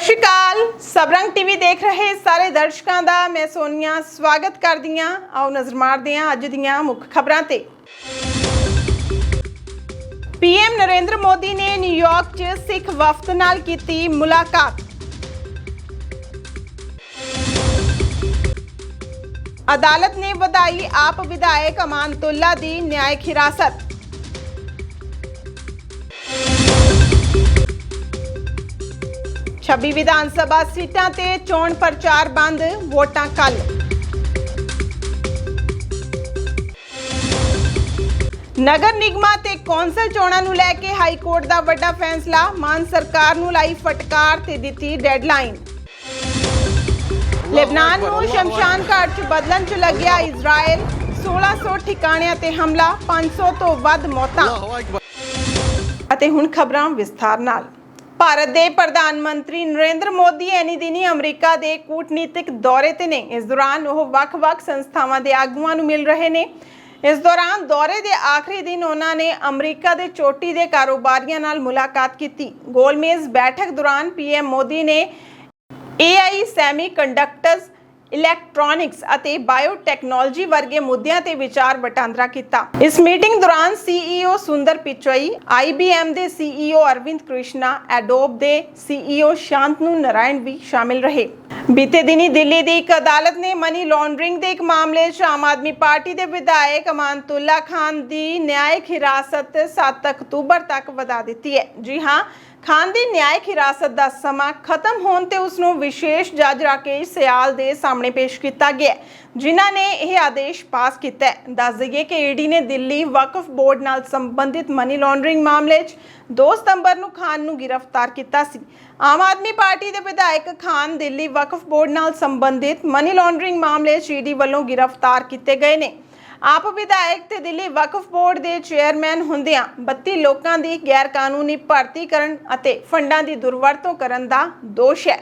ਸਤਿ ਸ਼੍ਰੀ ਅਕਾਲ ਸਬਰੰਗ ਟੀਵੀ ਦੇਖ ਰਹੇ ਸਾਰੇ ਦਰਸ਼ਕਾਂ ਦਾ, ਮੈਂ ਸੋਨੀਆ ਸਵਾਗਤ ਕਰਦੀ ਹਾਂ। ਆਓ ਨਜ਼ਰ ਮਾਰਦੇ ਹਾਂ ਅੱਜ ਦੀਆਂ ਮੁੱਖ ਖਬਰਾਂ ਤੇ। ਪੀਐਮ ਨਰਿੰਦਰ ਮੋਦੀ ਨੇ ਨਿਊਯਾਰਕ 'ਚ ਸਿੱਖ ਵਫਦ ਨਾਲ ਕੀਤੀ ਮੁਲਾਕਾਤ। ਅਦਾਲਤ ਨੇ ਵਧਾਈ ਆਪ ਵਿਧਾਇਕ ਅਮਾਨਤੁੱਲਾ ਦੀ ਨਿਆਇਕ ਹਿਰਾਸਤ। 26 ਵਿਧਾਨ ਸਭਾ ਸੀਟਾਂ ਤੇ ਚੋਣ ਪ੍ਰਚਾਰ ਬੰਦ ਵੋਟਾਂ ਕੱਲ ਨਗਰ ਨਿਗਮਾਂ ਤੇ ਕੌਂਸਲ ਚੋਣਾਂ ਨੂੰ ਲੈ ਕੇ ਹਾਈ ਕੋਰਟ ਦਾ ਵੱਡਾ ਫੈਸਲਾ ਮਾਨ ਸਰਕਾਰ ਨੂੰ ਲਾਈ ਫਟਕਾਰ ਤੇ ਦਿੱਤੀ ਡੈਡਲਾਈਨ। ਲੈਬਨਾਨ ਨੂੰ ਸ਼ਮਸ਼ਾਨ ਘਾਟ 'ਚ ਬਦਲਣ 'ਚ ਲੱਗਿਆ ਇਜ਼ਰਾਈਲ 1600 ਠਿਕਾਣਿਆਂ ਤੇ ਹਮਲਾ 500 ਤੋਂ ਵੱਧ ਮੌਤਾਂ। ਅਤੇ ਹੁਣ ਖਬਰਾਂ ਵਿਸਥਾਰ ਨਾਲ। ਭਾਰਤ ਦੇ ਪ੍ਰਧਾਨ ਮੰਤਰੀ ਨਰਿੰਦਰ ਮੋਦੀ ਐਨੀ ਦਿਨੀ ਅਮਰੀਕਾ ਦੇ ਕੂਟਨੀਤਿਕ ਦੌਰੇ ਤੇ ਨੇ। ਇਸ ਦੌਰਾਨ ਉਹ ਵੱਖ-ਵੱਖ ਸੰਸਥਾਵਾਂ ਦੇ ਆਗੂਆਂ ਨੂੰ ਮਿਲ ਰਹੇ ਨੇ। ਇਸ ਦੌਰਾਨ ਦੌਰੇ ਦੇ ਆਖਰੀ ਦਿਨ ਉਹਨਾਂ ਨੇ ਅਮਰੀਕਾ ਦੇ ਚੋਟੀ ਦੇ ਕਾਰੋਬਾਰੀਆਂ ਨਾਲ ਮੁਲਾਕਾਤ ਕੀਤੀ। ਗੋਲਮੇਜ਼ ਬੈਠਕ ਦੌਰਾਨ ਪੀਐਮ ਮੋਦੀ ਨੇ AI ਸੈਮੀਕੰਡਕਟਰਸ ਇਲੈਕਟ੍ਰੋਨਿਕਸ ਅਤੇ ਬਾਇਓਟੈਕਨੋਲੋਜੀ ਵਰਗੇ ਮੁੱਦਿਆਂ ਤੇ ਵਿਚਾਰ ਵਟਾਂਦਰਾ ਕੀਤਾ। ਇਸ ਮੀਟਿੰਗ ਦੌਰਾਨ CEO ਸੁੰਦਰ ਪਿਚੋਈ IBM ਦੇ CEO ਅਰਵਿੰਦ ਕ੍ਰਿਸ਼ਨਾ ਐਡੋਬ ਦੇ CEO ਸ਼ਾਂਤਨੂ ਨਾਰਾਇਣ ਵੀ ਸ਼ਾਮਿਲ ਰਹੇ। ਬੀਤੇ ਦਿਨੀ ਦਿੱਲੀ ਦੀ ਇੱਕ ਅਦਾਲਤ ਨੇ ਮਨੀ ਲਾਂਡਰਿੰਗ ਦੇ ਇੱਕ ਮਾਮਲੇ 'ਚ ਆਮ ਆਦਮੀ ਪਾਰਟੀ ਦੇ ਵਿਧਾਇਕ ਅਮਾਨਤੁੱਲਾ ਖਾਨ ਦੀ ਨਿਆਇਕ ਹਿਰਾਸਤ 7 ਅਕਤੂਬਰ ਤੱਕ ਵਧਾ ਦਿੱਤੀ ਹੈ। ਜੀ ਹਾਂ ਖਾਨ ਦੀ ਨਿਆਇਕ ਹਿਰਾਸਤ ਦਾ ਸਮਾਂ ਖਤਮ ਹੋਣ ਤੇ ਉਸ ਨੂੰ ਵਿਸ਼ੇਸ਼ ਜੱਜ ਰਾਕੇਸ਼ ਸਿਆਲ ਦੇ ਸਾਹਮਣੇ ਪੇਸ਼ ਕੀਤਾ ਗਿਆ ਜਿਨ੍ਹਾਂ ਨੇ ਇਹ ਆਦੇਸ਼ ਪਾਸ ਕੀਤਾ ਹੈ। ਦੱਸ ਦਈਏ ਕਿ ਈਡੀ ਨੇ ਦਿੱਲੀ ਵਕਫ ਬੋਰਡ ਨਾਲ ਸੰਬੰਧਿਤ ਮਨੀ ਲਾਂਡਰਿੰਗ ਮਾਮਲੇ 'ਚ 2 ਸਤੰਬਰ ਨੂੰ ਖਾਨ ਨੂੰ ਗ੍ਰਿਫਤਾਰ ਕੀਤਾ ਸੀ। ਆਮ ਆਦਮੀ ਪਾਰਟੀ ਦੇ ਵਿਧਾਇਕ ਖਾਨ ਦਿੱਲੀ ਵਕਫ ਬੋਰਡ ਨਾਲ ਸੰਬੰਧਿਤ ਮਨੀ ਲਾਂਡਰਿੰਗ ਮਾਮਲੇ 'ਚ ਈਡੀ ਵੱਲੋਂ ਗ੍ਰਿਫਤਾਰ ਕੀਤੇ ਗਏ ਨੇ। ਆਪ ਵਿਧਾਇਕ ਤੇ ਦਿੱਲੀ ਵਕਫ ਬੋਰਡ ਦੇ ਚੇਅਰਮੈਨ ਹੁੰਦਿਆਂ 32 ਲੋਕਾਂ ਦੀ ਗੈਰ ਕਾਨੂੰਨੀ ਭਰਤੀ ਕਰਨ ਅਤੇ ਫੰਡਾਂ ਦੀ ਦੁਰਵਰਤੋਂ ਕਰਨ ਦਾ ਦੋਸ਼ ਹੈ।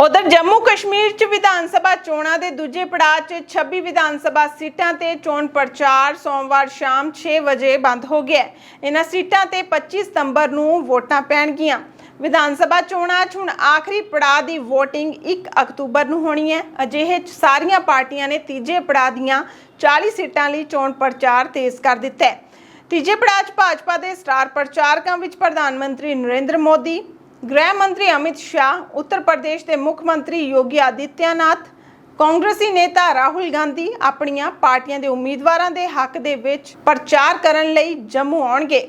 ਉਧਰ ਜੰਮੂ ਕਸ਼ਮੀਰ 'ਚ ਵਿਧਾਨ ਸਭਾ ਚੋਣਾਂ ਦੇ ਦੂਜੇ ਪੜਾਅ 'ਚ 26 ਵਿਧਾਨ ਸਭਾ ਸੀਟਾਂ ਤੇ ਚੋਣ ਪ੍ਰਚਾਰ ਸੋਮਵਾਰ ਸ਼ਾਮ 6 ਵਜੇ ਬੰਦ ਹੋ ਗਿਆ ਇਹਨਾਂ ਸੀਟਾਂ ਤੇ 25 ਸਤੰਬਰ ਨੂੰ ਵੋਟਾਂ ਪੈਣਗੀਆਂ। ਵਿਧਾਨ ਸਭਾ ਚੋਣਾਂ 'ਚ ਹੁਣ ਆਖਰੀ ਪੜਾਅ ਦੀ VOTING 1 ਅਕਤੂਬਰ ਨੂੰ ਹੋਣੀ ਹੈ। ਅਜਿਹੇ 'ਚ ਸਾਰੀਆਂ ਪਾਰਟੀਆਂ ਨੇ ਤੀਜੇ ਪੜਾਅ ਦੀਆਂ 40 ਸੀਟਾਂ ਲਈ ਚੋਣ ਪ੍ਰਚਾਰ ਤੇਜ਼ ਕਰ ਦਿੱਤਾ ਹੈ। ਤੀਜੇ ਪੜਾਅ 'ਚ ਭਾਜਪਾ ਦੇ ਸਟਾਰ ਪ੍ਰਚਾਰਕਾਂ ਵਿੱਚ ਪ੍ਰਧਾਨ ਮੰਤਰੀ ਨਰਿੰਦਰ ਮੋਦੀ, ਗ੍ਰਹਿ ਮੰਤਰੀ ਅਮਿਤ ਸ਼ਾਹ, ਉੱਤਰ ਪ੍ਰਦੇਸ਼ ਦੇ ਮੁੱਖ ਮੰਤਰੀ ਯੋਗੀ ਆਦਿੱਤਿਆਨਾਥ, ਕਾਂਗਰਸੀ ਨੇਤਾ ਰਾਹੁਲ ਗਾਂਧੀ ਆਪਣੀਆਂ ਪਾਰਟੀਆਂ ਦੇ ਉਮੀਦਵਾਰਾਂ ਦੇ ਹੱਕ ਦੇ ਵਿੱਚ ਪ੍ਰਚਾਰ ਕਰਨ ਲਈ ਜੰਮੂ ਆਉਣਗੇ।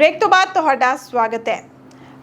ਬ੍ਰੇਕ ਤੋਂ ਬਾਅਦ ਤੁਹਾਡਾ ਸਵਾਗਤ ਹੈ।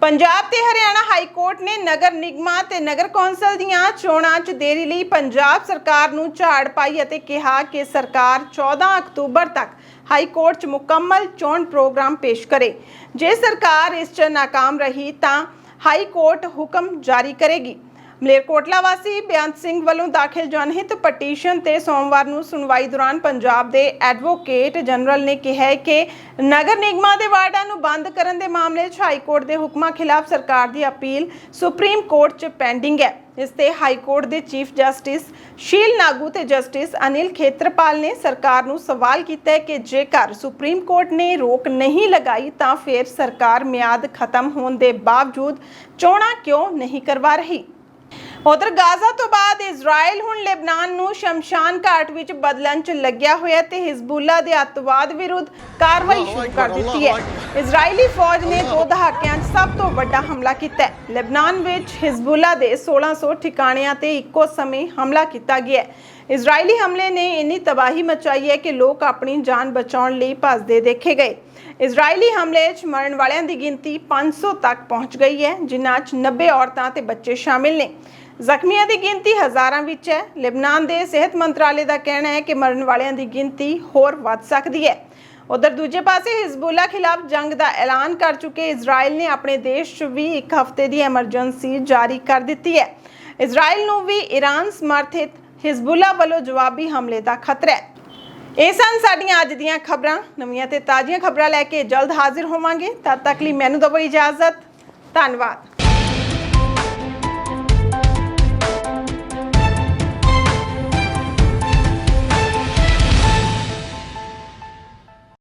ਪੰਜਾਬ ਤੇ ਹਰਿਆਣਾ ਹਾਈ ਕੋਰਟ ਨੇ ਨਗਰ ਨਿਗਮਾਂ ਤੇ ਨਗਰ ਕੌਂਸਲ ਦੀਆਂ ਚੋਣਾਂ 'ਚ ਦੇਰੀ ਲਈ ਪੰਜਾਬ ਸਰਕਾਰ ਨੂੰ ਝਾੜ ਪਾਈ ਅਤੇ ਕਿਹਾ ਕਿ ਸਰਕਾਰ 14 ਅਕਤੂਬਰ ਤੱਕ ਹਾਈ ਕੋਰਟ 'ਚ ਮੁਕੰਮਲ ਚੋਣ ਪ੍ਰੋਗਰਾਮ ਪੇਸ਼ ਕਰੇ। ਜੇ ਸਰਕਾਰ ਇਸ 'ਚ ਨਾਕਾਮ ਰਹੀ ਤਾਂ ਹਾਈ ਕੋਰਟ ਹੁਕਮ ਜਾਰੀ ਕਰੇਗੀ। ਮਲੇਰਕੋਟਲਾ ਵਾਸੀ ਬੇਅੰਤ ਸਿੰਘ ਵੱਲੋਂ ਦਾਖਲ ਜਨਹਿਤ ਪਟੀਸ਼ਨ ਤੇ ਸੋਮਵਾਰ ਨੂੰ ਸੁਣਵਾਈ ਦੌਰਾਨ ਪੰਜਾਬ ਦੇ ਐਡਵੋਕੇਟ ਜਨਰਲ ਨੇ ਕਿਹਾ ਕਿ ਨਗਰ ਨਿਗਮਾਂ ਦੇ ਵਾਰਡਾਂ ਨੂੰ ਬੰਦ ਕਰਨ ਦੇ ਮਾਮਲੇ 'ਚ ਹਾਈ ਕੋਰਟ ਦੇ ਹੁਕਮਾਂ ਖਿਲਾਫ ਸਰਕਾਰ ਦੀ ਅਪੀਲ ਸੁਪਰੀਮ ਕੋਰਟ 'ਚ ਪੈਂਡਿੰਗ ਹੈ। ਇਸ ਤੇ ਹਾਈ ਕੋਰਟ ਦੇ ਚੀਫ ਜਸਟਿਸ ਸ਼ੀਲ ਨਾਗੂ ਤੇ ਜਸਟਿਸ ਅਨਿਲ ਖੇਤਰਪਾਲ ਨੇ ਸਰਕਾਰ ਨੂੰ ਸਵਾਲ ਕੀਤਾ ਹੈ ਕਿ ਜੇਕਰ ਸੁਪਰੀਮ ਕੋਰਟ ਨੇ ਰੋਕ ਨਹੀਂ ਲਗਾਈ ਤਾਂ ਫਿਰ ਸਰਕਾਰ ਮਿਆਦ ਖਤਮ ਹੋਣ ਦੇ ਬਾਵਜੂਦ ਚੋਣਾਂ ਕਿਉਂ ਨਹੀਂ ਕਰਵਾ ਰਹੀ? ਉਧਰ ਗਾਜ਼ਾ ਤੋਂ ਬਾਅਦ ਇਜ਼ਰਾਈਲ ਹੁਣ ਲੈਬਨਾਨ ਨੂੰ ਸ਼ਮਸ਼ਾਨ ਘਾਟ ਵਿੱਚ ਬਦਲਣ 'ਚ ਲੱਗਿਆ ਹੋਇਆ ਤੇ ਹਿਜ਼ਬੁੱਲਾ ਦੇ ਅੱਤਵਾਦ ਵਿਰੁੱਧ ਕਾਰਵਾਈ ਸ਼ੁਰੂ ਕਰ ਦਿੱਤੀ ਹੈ। ਇਜ਼ਰਾਈਲੀ ਫੌਜ ਨੇ ਦੋ ਦਹਾਕਿਆਂ 'ਚ ਸਭ ਤੋਂ ਵੱਡਾ ਹਮਲਾ ਕੀਤਾ ਹੈ। ਲੈਬਨਾਨ ਵਿੱਚ ਹਿਜ਼ਬੁੱਲਾ ਦੇ 1600 ਠਿਕਾਣਿਆਂ ਤੇ ਇੱਕੋ ਸਮੇਂ ਹਮਲਾ ਕੀਤਾ ਗਿਆ ਹੈ। ਇਜ਼ਰਾਈਲੀ ਹਮਲੇ ਨੇ ਇੰਨੀ ਤਬਾਹੀ ਮਚਾਈ ਹੈ ਕਿ ਲੋਕ ਆਪਣੀ ਜਾਨ ਬਚਾਉਣ ਲਈ ਭੱਜਦੇ ਦੇਖੇ ਗਏ। ਇਜ਼ਰਾਈਲੀ ਹਮਲੇ 'ਚ ਮਰਨ ਵਾਲਿਆਂ ਦੀ ਗਿਣਤੀ 500 ਤੱਕ ਪਹੁੰਚ ਗਈ ਹੈ ਜਿਨ੍ਹਾਂ 'ਚ 90 ਔਰਤਾਂ ਤੇ ਬੱਚੇ ਸ਼ਾਮਿਲ ਨੇ। ਜ਼ਖਮੀਆਂ ਦੀ ਗਿਣਤੀ ਹਜ਼ਾਰਾਂ ਵਿੱਚ ਹੈ। ਲਿਬਨਾਨ ਦੇ ਸਿਹਤ ਮੰਤਰਾਲੇ ਦਾ ਕਹਿਣਾ ਹੈ ਕਿ ਮਰਨ ਵਾਲਿਆਂ ਦੀ ਗਿਣਤੀ ਹੋਰ ਵੱਧ ਸਕਦੀ ਹੈ। ਉਧਰ ਦੂਜੇ ਪਾਸੇ ਹਿਜ਼ਬੁੱਲਾ ਖਿਲਾਫ ਜੰਗ ਦਾ ਐਲਾਨ ਕਰ ਚੁੱਕੇ ਇਜ਼ਰਾਈਲ ਨੇ ਆਪਣੇ ਦੇਸ਼ 'ਚ ਵੀ ਇੱਕ ਹਫ਼ਤੇ ਦੀ ਐਮਰਜੈਂਸੀ ਜਾਰੀ ਕਰ ਦਿੱਤੀ ਹੈ। ਇਜ਼ਰਾਈਲ ਨੂੰ ਵੀ ਈਰਾਨ ਸਮਰਥਿਤ ਹਿਜ਼ਬੁੱਲਾ ਵੱਲੋਂ ਜਵਾਬੀ ਹਮਲੇ ਦਾ ਖਤਰਾ ਹੈ। ਇਹ ਸਨ ਸਾਡੀਆਂ ਅੱਜ ਦੀਆਂ ਖਬਰਾਂ। ਨਵੀਆਂ ਤੇ ਤਾਜ਼ੀਆਂ ਖਬਰਾਂ ਲੈ ਕੇ ਜਲਦ ਹਾਜ਼ਰ ਹੋਵਾਂਗੇ। ਤਦ ਤੱਕ ਲਈ ਮੈਨੂੰ ਦਿਓ ਇਜਾਜ਼ਤ। ਧੰਨਵਾਦ।